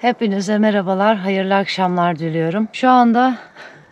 Hepinize merhabalar, hayırlı akşamlar diliyorum. Şu anda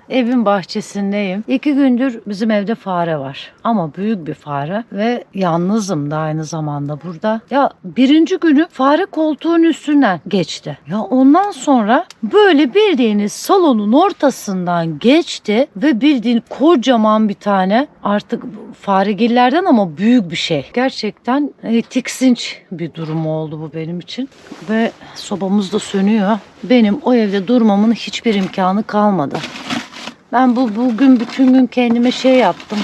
evin bahçesindeyim. İki gündür bizim evde fare var. Ama büyük bir fare ve yalnızım da aynı zamanda burada. Ya birinci günü fare koltuğun üstünden geçti. Ya ondan sonra böyle bildiğiniz salonun ortasından geçti ve bildiğin kocaman bir tane artık faregillerden ama büyük bir şey. Gerçekten e, tiksinç bir durum oldu bu benim için. Ve sobamız da sönüyor. Benim o evde durmamın hiçbir imkanı kalmadı. Ben bu bugün bütün gün kendime şey yaptım.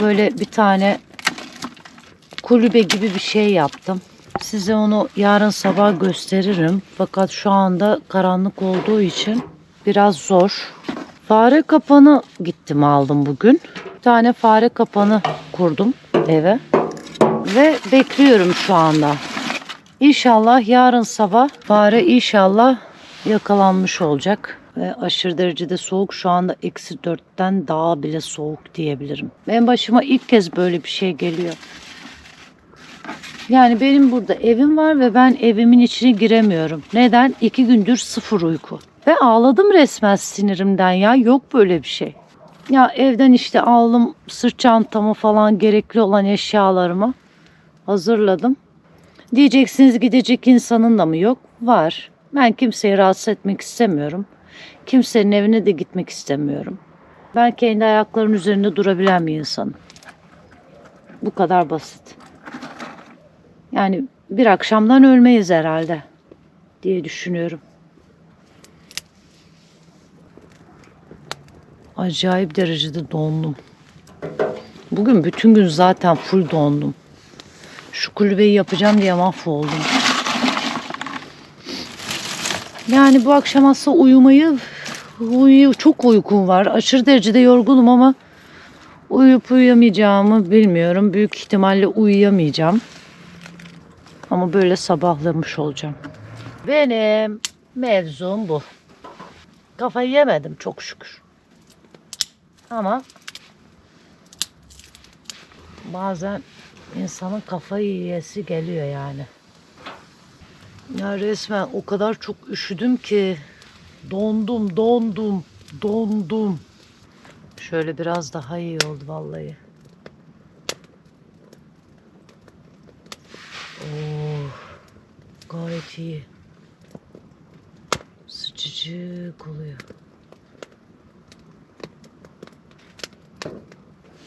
Böyle bir tane kulübe gibi bir şey yaptım. Size onu yarın sabah gösteririm. Fakat şu anda karanlık olduğu için biraz zor. Fare kapanı gittim aldım bugün. Bir tane fare kapanı kurdum eve. Ve bekliyorum şu anda. İnşallah yarın sabah fare inşallah yakalanmış olacak. Ve aşırı derecede soğuk şu anda eksi dörtten daha bile soğuk diyebilirim. Benim başıma ilk kez böyle bir şey geliyor. Yani benim burada evim var ve ben evimin içine giremiyorum. Neden? İki gündür sıfır uyku. Ve ağladım resmen sinirimden ya. Yok böyle bir şey. Ya evden işte aldım sırt çantamı falan gerekli olan eşyalarımı hazırladım. Diyeceksiniz gidecek insanın da mı yok? Var. Ben kimseyi rahatsız etmek istemiyorum. Kimsenin evine de gitmek istemiyorum. Ben kendi ayaklarının üzerinde durabilen bir insanım. Bu kadar basit. Yani bir akşamdan ölmeyiz herhalde diye düşünüyorum. Acayip derecede dondum. Bugün bütün gün zaten full dondum. Şu kulübeyi yapacağım diye mahvoldum. Yani bu akşam aslında uyumayı uyu, çok uykum var. Aşırı derecede yorgunum ama uyuyup uyuyamayacağımı bilmiyorum. Büyük ihtimalle uyuyamayacağım. Ama böyle sabahlamış olacağım. Benim mevzum bu. Kafayı yemedim çok şükür. Ama bazen insanın kafayı yiyesi geliyor yani. Ya resmen o kadar çok üşüdüm ki dondum, dondum, dondum. Şöyle biraz daha iyi oldu vallahi. Oh, gayet iyi. Sıcacık oluyor.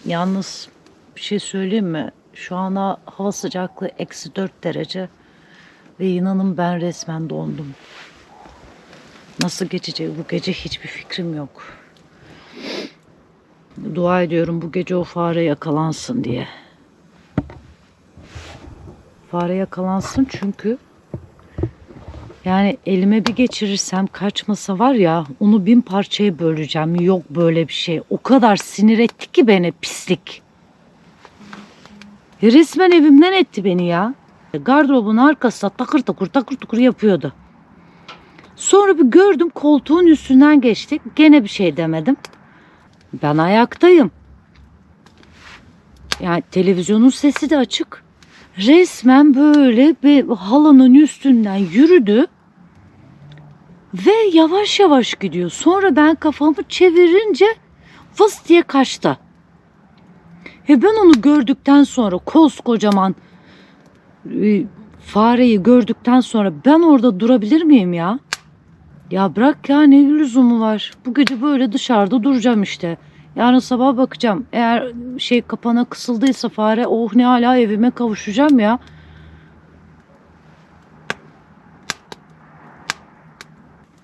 Yalnız bir şey söyleyeyim mi? Şu ana hava sıcaklığı eksi 4 derece. Ve inanın ben resmen dondum. Nasıl geçecek bu gece hiçbir fikrim yok. Dua ediyorum bu gece o fare yakalansın diye. Fare yakalansın çünkü yani elime bir geçirirsem kaçmasa var ya onu bin parçaya böleceğim. Yok böyle bir şey. O kadar sinir etti ki beni pislik. Resmen evimden etti beni ya. Gardırobun arkasında takır takır takır takır yapıyordu. Sonra bir gördüm koltuğun üstünden geçtik. Gene bir şey demedim. Ben ayaktayım. Yani televizyonun sesi de açık. Resmen böyle bir halının üstünden yürüdü. Ve yavaş yavaş gidiyor. Sonra ben kafamı çevirince vız diye kaçtı. E ben onu gördükten sonra koskocaman e, fareyi gördükten sonra ben orada durabilir miyim ya? Ya bırak ya ne lüzumu var? Bu gece böyle dışarıda duracağım işte. Yarın sabah bakacağım. Eğer şey kapana kısıldıysa fare oh ne hala evime kavuşacağım ya.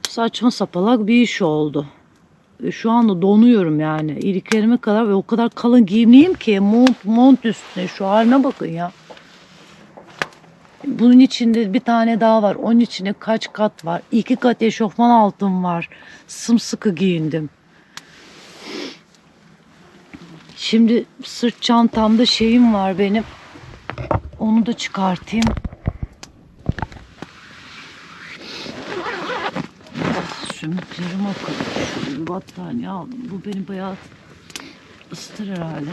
Saçma sapalak bir iş oldu. E, Şu anda donuyorum yani. İliklerime kadar ve o kadar kalın giyimliyim ki mont mont üstüne şu halime bakın ya. Bunun içinde bir tane daha var. Onun içinde kaç kat var? İki kat eşofman altım var. Sımsıkı giyindim. Şimdi sırt çantamda şeyim var benim. Onu da çıkartayım. Sümüklerim akıyor. Şöyle bir battaniye aldım. Bu beni bayağı ısıtır herhalde.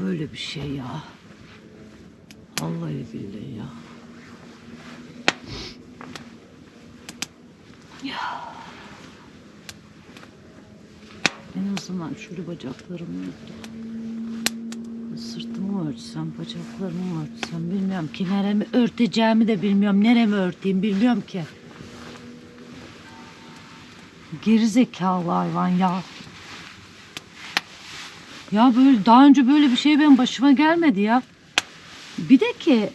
böyle bir şey ya. Vallahi billahi ya. Ya. En azından şöyle bacaklarımı. Sırtımı mı örtsem, bacaklarımı mı örtsem bilmiyorum ki. Neremi örteceğimi de bilmiyorum. Neremi örteyim bilmiyorum ki. Gerizekalı hayvan ya. Ya böyle daha önce böyle bir şey benim başıma gelmedi ya. Bir de ki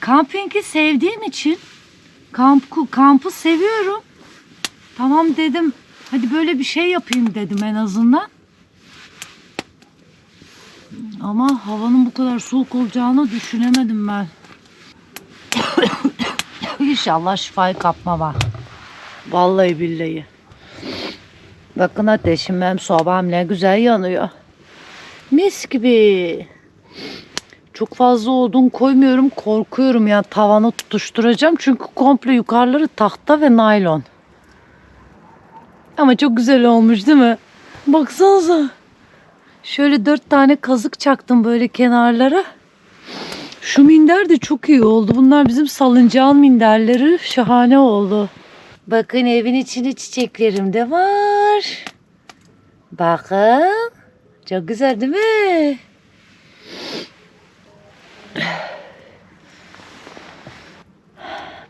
kampingi sevdiğim için kamp, kampı seviyorum. Tamam dedim. Hadi böyle bir şey yapayım dedim en azından. Ama havanın bu kadar soğuk olacağını düşünemedim ben. İnşallah şifayı kapmama. Vallahi billahi. Bakın ateşim benim sobam ne güzel yanıyor. Mis gibi. Çok fazla odun koymuyorum. Korkuyorum ya tavanı tutuşturacağım. Çünkü komple yukarıları tahta ve naylon. Ama çok güzel olmuş değil mi? Baksanıza. Şöyle dört tane kazık çaktım böyle kenarlara. Şu minder de çok iyi oldu. Bunlar bizim salıncağın minderleri. Şahane oldu. Bakın evin içinde çiçeklerim de var. Bakın. Çok güzel değil mi?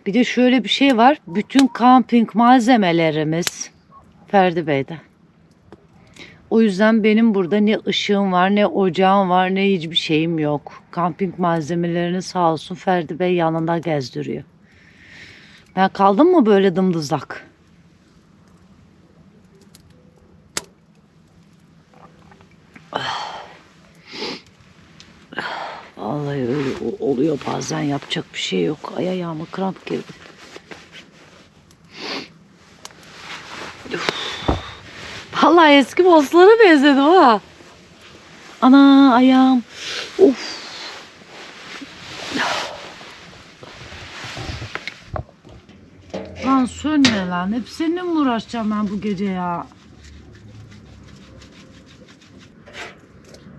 Bir de şöyle bir şey var. Bütün kamping malzemelerimiz Ferdi Bey'de. O yüzden benim burada ne ışığım var, ne ocağım var, ne hiçbir şeyim yok. Kamping malzemelerini sağ olsun Ferdi Bey yanında gezdiriyor. Ben kaldım mı böyle dımdızlak? Vallahi öyle oluyor bazen yapacak bir şey yok. Ay ayağıma kramp girdi. Üf. Vallahi eski bosslara benzedim ha. Ana ayağım. Of. Lan sönme lan. Hep seninle mi uğraşacağım ben bu gece ya?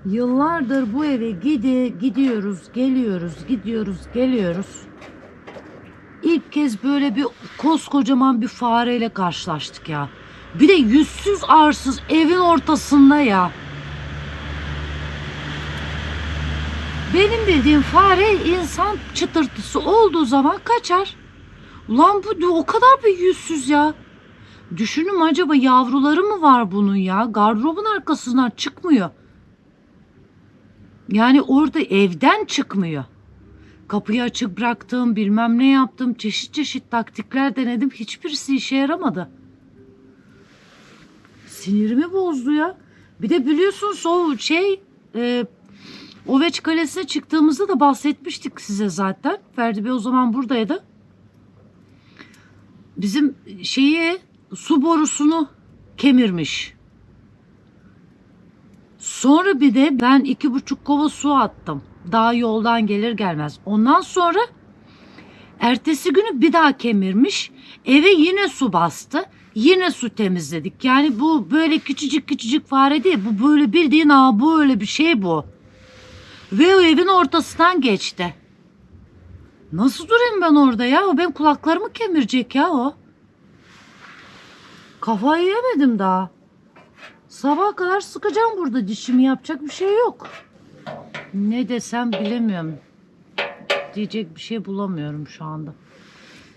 Yıllardır bu eve gidi gidiyoruz, geliyoruz, gidiyoruz, geliyoruz. İlk kez böyle bir koskocaman bir fareyle karşılaştık ya. Bir de yüzsüz arsız evin ortasında ya. Benim bildiğim fare insan çıtırtısı olduğu zaman kaçar. Ulan bu o kadar bir yüzsüz ya. Düşünün acaba yavruları mı var bunun ya? Gardırobun arkasından çıkmıyor. Yani orada evden çıkmıyor. Kapıyı açık bıraktım, bilmem ne yaptım, çeşit çeşit taktikler denedim. Hiçbirisi işe yaramadı. Sinirimi bozdu ya. Bir de biliyorsunuz o şey e, Oveç Kalesi'ne çıktığımızda da bahsetmiştik size zaten. Ferdi Bey o zaman buradaydı. Bizim şeyi su borusunu kemirmiş. Sonra bir de ben iki buçuk kova su attım. Daha yoldan gelir gelmez. Ondan sonra ertesi günü bir daha kemirmiş. Eve yine su bastı. Yine su temizledik. Yani bu böyle küçücük küçücük fare değil. Bu böyle bildiğin aa bu öyle bir şey bu. Ve o evin ortasından geçti. Nasıl durayım ben orada ya? O benim kulaklarımı kemirecek ya o. Kafayı yemedim daha. Sabaha kadar sıkacağım burada dişimi yapacak bir şey yok. Ne desem bilemiyorum. Diyecek bir şey bulamıyorum şu anda.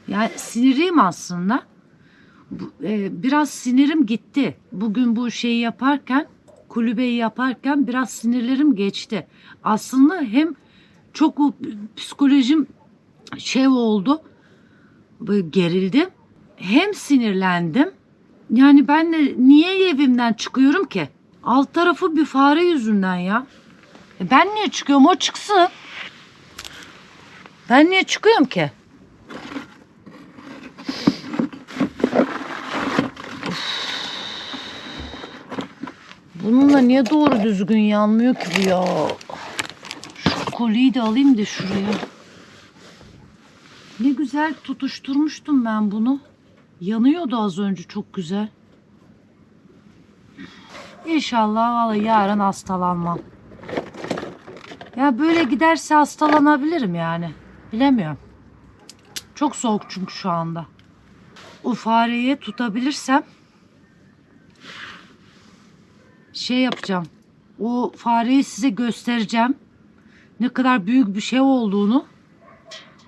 Yani sinirliyim aslında. E, biraz sinirim gitti. Bugün bu şeyi yaparken, kulübeyi yaparken biraz sinirlerim geçti. Aslında hem çok psikolojim şey oldu. Gerildim. Hem sinirlendim. Yani ben de niye evimden çıkıyorum ki? Alt tarafı bir fare yüzünden ya. E ben niye çıkıyorum? O çıksın. Ben niye çıkıyorum ki? Bununla niye doğru düzgün yanmıyor ki bu ya? Şu kolyeyi de alayım da şuraya. Ne güzel tutuşturmuştum ben bunu. Yanıyordu az önce çok güzel. İnşallah vallahi yarın hastalanmam. Ya böyle giderse hastalanabilirim yani. Bilemiyorum. Çok soğuk çünkü şu anda. O fareyi tutabilirsem şey yapacağım. O fareyi size göstereceğim. Ne kadar büyük bir şey olduğunu.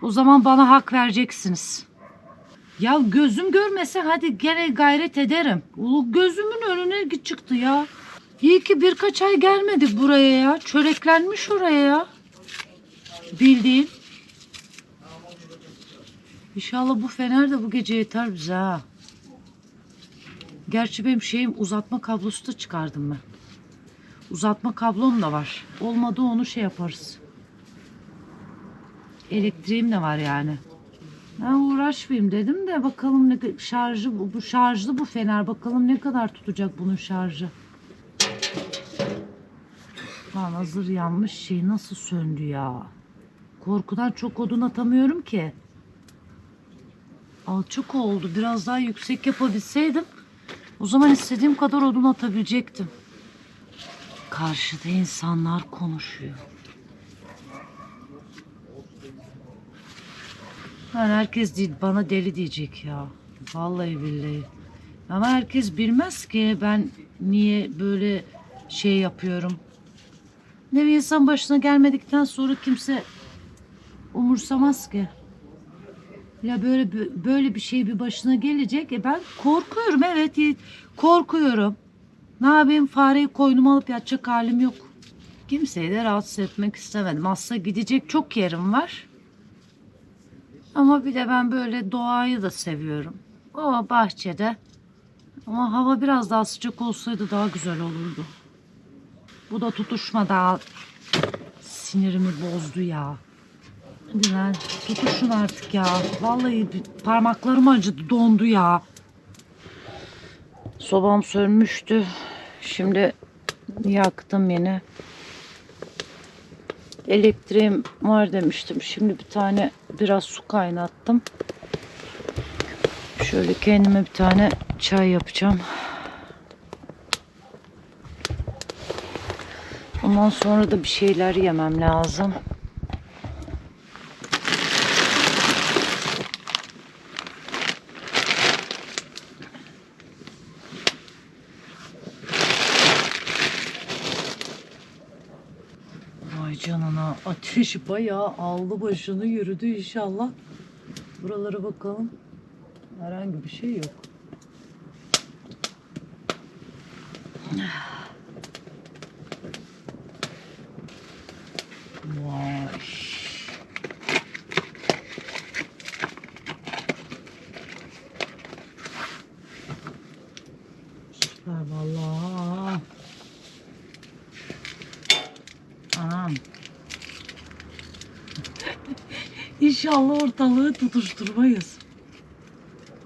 O zaman bana hak vereceksiniz. Ya gözüm görmese hadi gene gayret ederim. O gözümün önüne çıktı ya. İyi ki birkaç ay gelmedik buraya ya. Çöreklenmiş oraya ya. Bildiğin. İnşallah bu fener de bu gece yeter bize ha. Gerçi benim şeyim uzatma kablosu da çıkardım ben. Uzatma kablom da var. Olmadı onu şey yaparız. Elektriğim de var yani. Ben uğraşmayayım dedim de bakalım ne şarjı bu, bu şarjlı bu fener bakalım ne kadar tutacak bunun şarjı. Lan hazır yanmış şey nasıl söndü ya. Korkudan çok odun atamıyorum ki. Alçak oldu. Biraz daha yüksek yapabilseydim o zaman istediğim kadar odun atabilecektim. Karşıda insanlar konuşuyor. Yani herkes değil, bana deli diyecek ya. Vallahi billahi. Ama herkes bilmez ki ben niye böyle şey yapıyorum. Ne bir insan başına gelmedikten sonra kimse umursamaz ki. Ya böyle böyle bir şey bir başına gelecek. E ben korkuyorum evet. Korkuyorum. Ne yapayım fareyi koynuma alıp yatacak halim yok. Kimseyi de rahatsız etmek istemedim. Aslında gidecek çok yerim var. Ama bir de ben böyle doğayı da seviyorum. O bahçede. Ama hava biraz daha sıcak olsaydı daha güzel olurdu. Bu da tutuşma daha sinirimi bozdu ya. Hadi lan tutuşun artık ya. Vallahi parmaklarım acıdı dondu ya. Sobam sönmüştü. Şimdi yaktım yine. Elektriğim var demiştim. Şimdi bir tane biraz su kaynattım. Şöyle kendime bir tane çay yapacağım. Ondan sonra da bir şeyler yemem lazım. Canına ateş bayağı aldı başını yürüdü inşallah. Buralara bakalım. Herhangi bir şey yok. Vay. Süper vallahi. Anam. İnşallah ortalığı tutuşturmayız.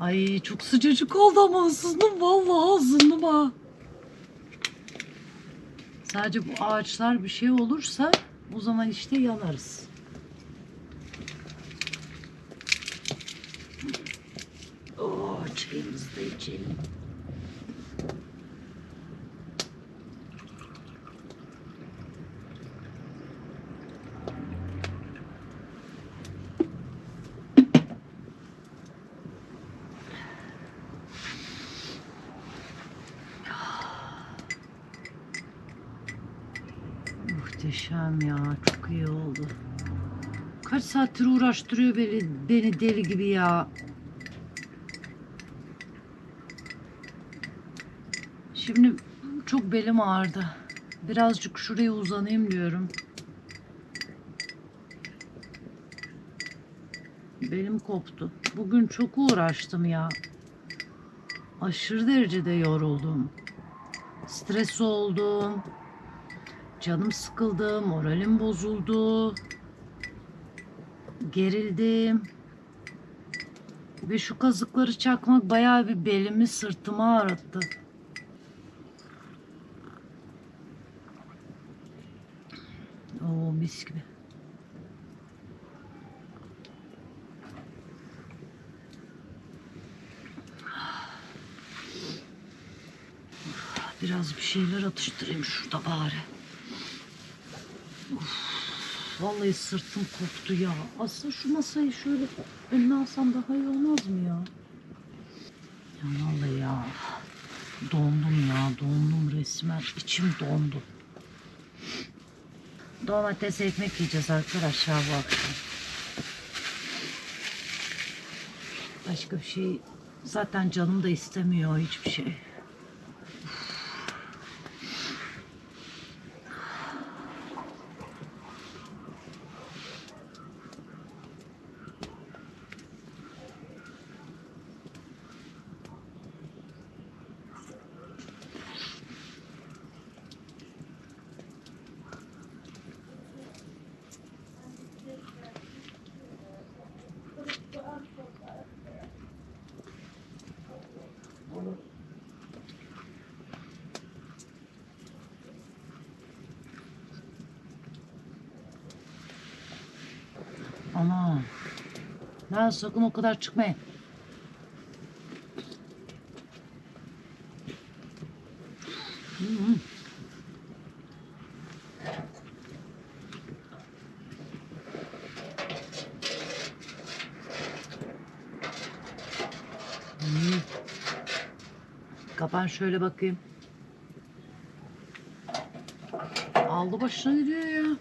Ay çok sıcacık oldu ama ısındım vallahi ısındım ha. Sadece bu ağaçlar bir şey olursa o zaman işte yanarız. Oo, çayımızı da içelim. Muhteşem ya. Çok iyi oldu. Kaç saattir uğraştırıyor beni, beni deli gibi ya. Şimdi çok belim ağrıdı. Birazcık şuraya uzanayım diyorum. Belim koptu. Bugün çok uğraştım ya. Aşırı derecede yoruldum. Stres oldum. Canım sıkıldı, moralim bozuldu. Gerildim. Ve şu kazıkları çakmak bayağı bir belimi sırtımı ağrıttı. Oo mis gibi. Biraz bir şeyler atıştırayım şurada bari. Uf. Vallahi sırtım koptu ya. Aslında şu masayı şöyle önüne alsam daha iyi olmaz mı ya? Ya vallahi ya. Dondum ya. Dondum resmen. İçim dondu. Domates ekmek yiyeceğiz arkadaşlar bu akşam. Başka bir şey zaten canım da istemiyor hiçbir şey. Ana. Ben sakın o kadar çıkmayın. Hı. Kapan şöyle bakayım. Aldı başına gidiyor ya.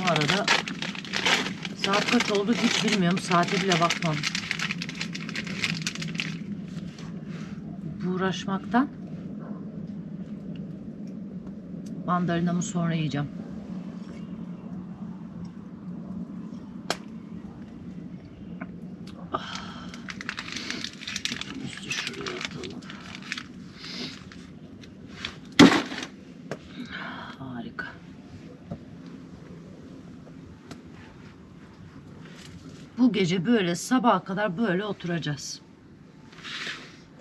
Bu arada saat kaç oldu hiç bilmiyorum. Saate bile bakmam. Bu uğraşmaktan mandalinamı sonra yiyeceğim. Bu gece böyle sabaha kadar böyle oturacağız.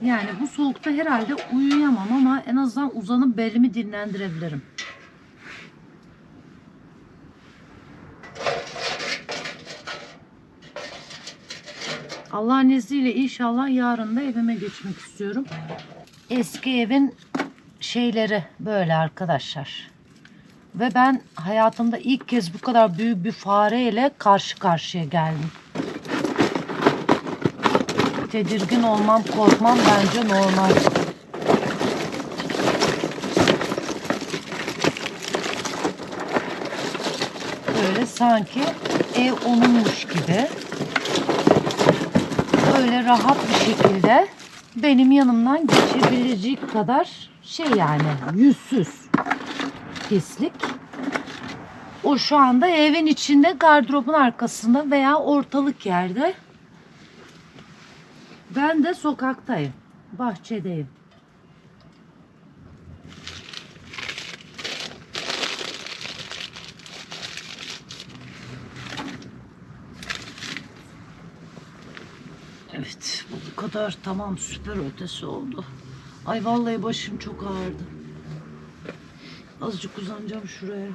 Yani bu soğukta herhalde uyuyamam ama en azından uzanıp belimi dinlendirebilirim. Allah'ın izniyle inşallah yarın da evime geçmek istiyorum. Eski evin şeyleri böyle arkadaşlar. Ve ben hayatımda ilk kez bu kadar büyük bir fareyle karşı karşıya geldim. Tedirgin olmam, korkmam bence normal. Böyle sanki ev onunmuş gibi. Böyle rahat bir şekilde benim yanımdan geçebilecek kadar şey yani yüzsüz pislik. O şu anda evin içinde gardırobun arkasında veya ortalık yerde. Ben de sokaktayım. Bahçedeyim. Evet bu kadar tamam süper ötesi oldu. Ay vallahi başım çok ağrıdı. Azıcık uzanacağım şuraya.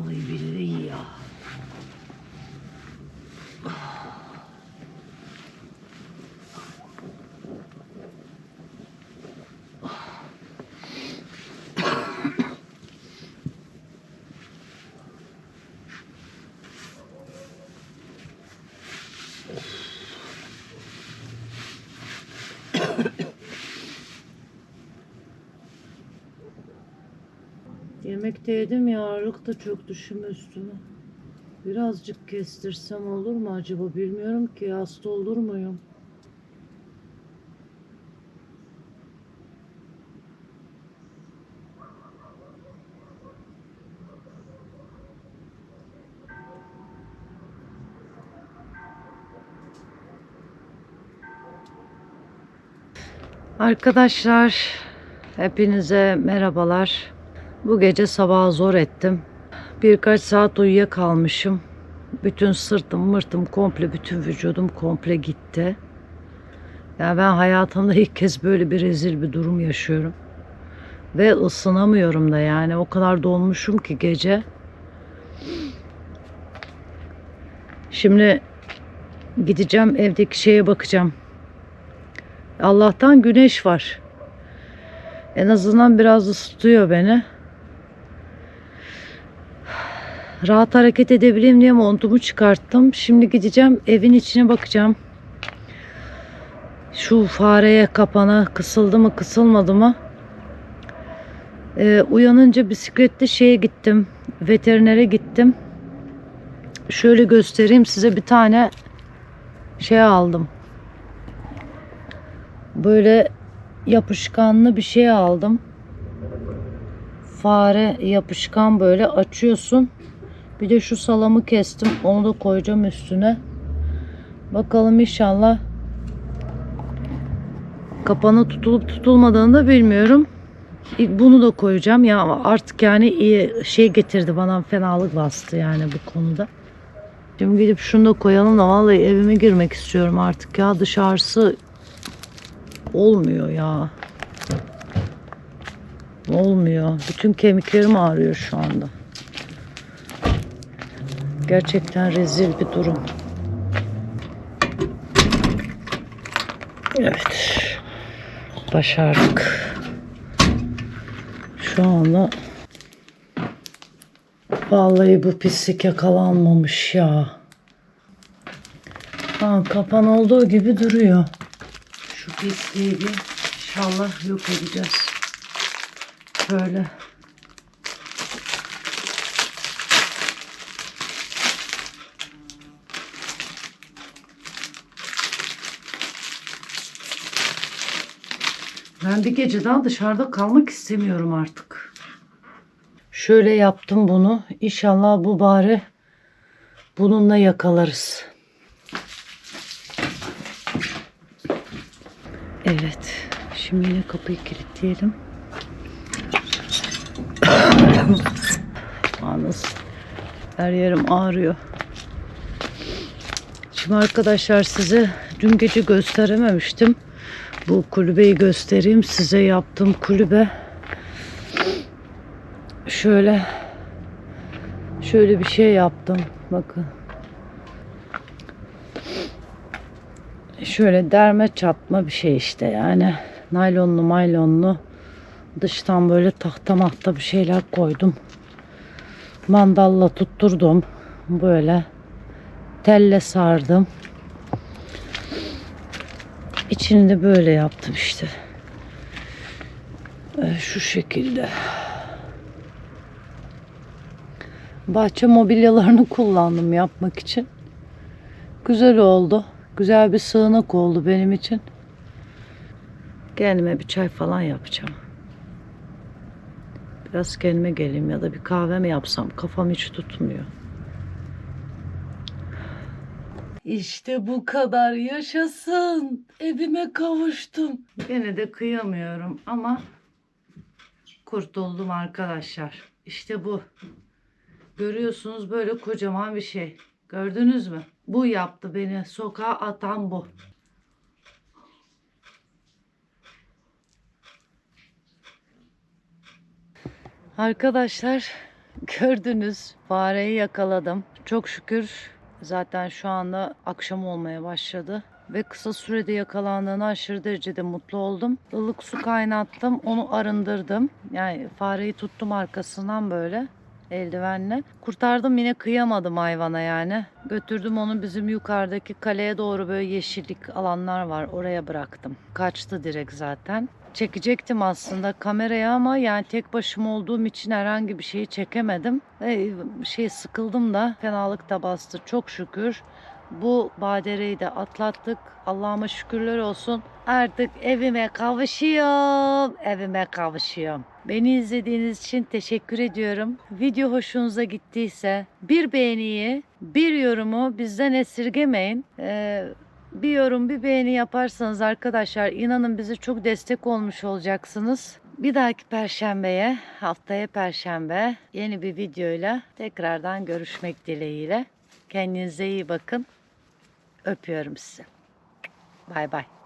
Vallahi billahi iyi ya. Yemek de Çiftlikteydim ya da çok düşüm üstüme. Birazcık kestirsem olur mu acaba bilmiyorum ki hasta olur muyum? Arkadaşlar hepinize merhabalar. Bu gece sabah zor ettim. Birkaç saat uyuyakalmışım. Bütün sırtım, mırtım komple, bütün vücudum komple gitti. Ya ben hayatımda ilk kez böyle bir rezil bir durum yaşıyorum. Ve ısınamıyorum da yani o kadar donmuşum ki gece. Şimdi gideceğim evdeki şeye bakacağım. Allah'tan güneş var. En azından biraz ısıtıyor beni. Rahat hareket edebileyim diye montumu çıkarttım. Şimdi gideceğim evin içine bakacağım. Şu fareye kapana kısıldı mı kısılmadı mı? Ee, uyanınca bisikletle şeye gittim. Veterinere gittim. Şöyle göstereyim size bir tane şey aldım. Böyle yapışkanlı bir şey aldım. Fare yapışkan böyle açıyorsun. Bir de şu salamı kestim. Onu da koyacağım üstüne. Bakalım inşallah kapanı tutulup tutulmadığını da bilmiyorum. Bunu da koyacağım. Ya artık yani iyi şey getirdi bana fenalık bastı yani bu konuda. Şimdi gidip şunu da koyalım da vallahi evime girmek istiyorum artık ya dışarısı olmuyor ya. Olmuyor. Bütün kemiklerim ağrıyor şu anda. Gerçekten rezil bir durum. Evet. Başardık. Şu anda vallahi bu pislik yakalanmamış ya. Ha, kapan olduğu gibi duruyor. Şu pisliği bir inşallah yok edeceğiz. Böyle. Ben bir gece daha dışarıda kalmak istemiyorum artık. Şöyle yaptım bunu. İnşallah bu bari bununla yakalarız. Evet. Şimdi yine kapıyı kilitleyelim. Yalnız her yerim ağrıyor. Şimdi arkadaşlar size dün gece gösterememiştim. Bu kulübeyi göstereyim size yaptığım kulübe. Şöyle şöyle bir şey yaptım. Bakın. Şöyle derme çatma bir şey işte yani. Naylonlu maylonlu. Dıştan böyle tahta mahta bir şeyler koydum. Mandalla tutturdum. Böyle telle sardım. İçini de böyle yaptım işte. Ee, Şu şekilde. Bahçe mobilyalarını kullandım yapmak için. Güzel oldu. Güzel bir sığınak oldu benim için. Kendime bir çay falan yapacağım. Biraz kendime geleyim ya da bir kahve mi yapsam kafam hiç tutmuyor. İşte bu kadar yaşasın. Evime kavuştum. Gene de kıyamıyorum ama kurtuldum arkadaşlar. İşte bu. Görüyorsunuz böyle kocaman bir şey. Gördünüz mü? Bu yaptı beni. Sokağa atan bu. Arkadaşlar gördünüz fareyi yakaladım. Çok şükür zaten şu anda akşam olmaya başladı. Ve kısa sürede yakalandığına aşırı derecede mutlu oldum. Ilık su kaynattım, onu arındırdım. Yani fareyi tuttum arkasından böyle eldivenle. Kurtardım yine kıyamadım hayvana yani. Götürdüm onu bizim yukarıdaki kaleye doğru böyle yeşillik alanlar var. Oraya bıraktım. Kaçtı direkt zaten. Çekecektim aslında kameraya ama yani tek başıma olduğum için herhangi bir şeyi çekemedim. Ve şey sıkıldım da fenalık da bastı çok şükür. Bu badireyi de atlattık. Allah'ıma şükürler olsun. Artık evime kavuşuyorum. Evime kavuşuyorum. Beni izlediğiniz için teşekkür ediyorum. Video hoşunuza gittiyse bir beğeniyi, bir yorumu bizden esirgemeyin. Ee, bir yorum, bir beğeni yaparsanız arkadaşlar inanın bize çok destek olmuş olacaksınız. Bir dahaki perşembeye, haftaya perşembe yeni bir videoyla tekrardan görüşmek dileğiyle. Kendinize iyi bakın. Öpüyorum sizi. Bay bay.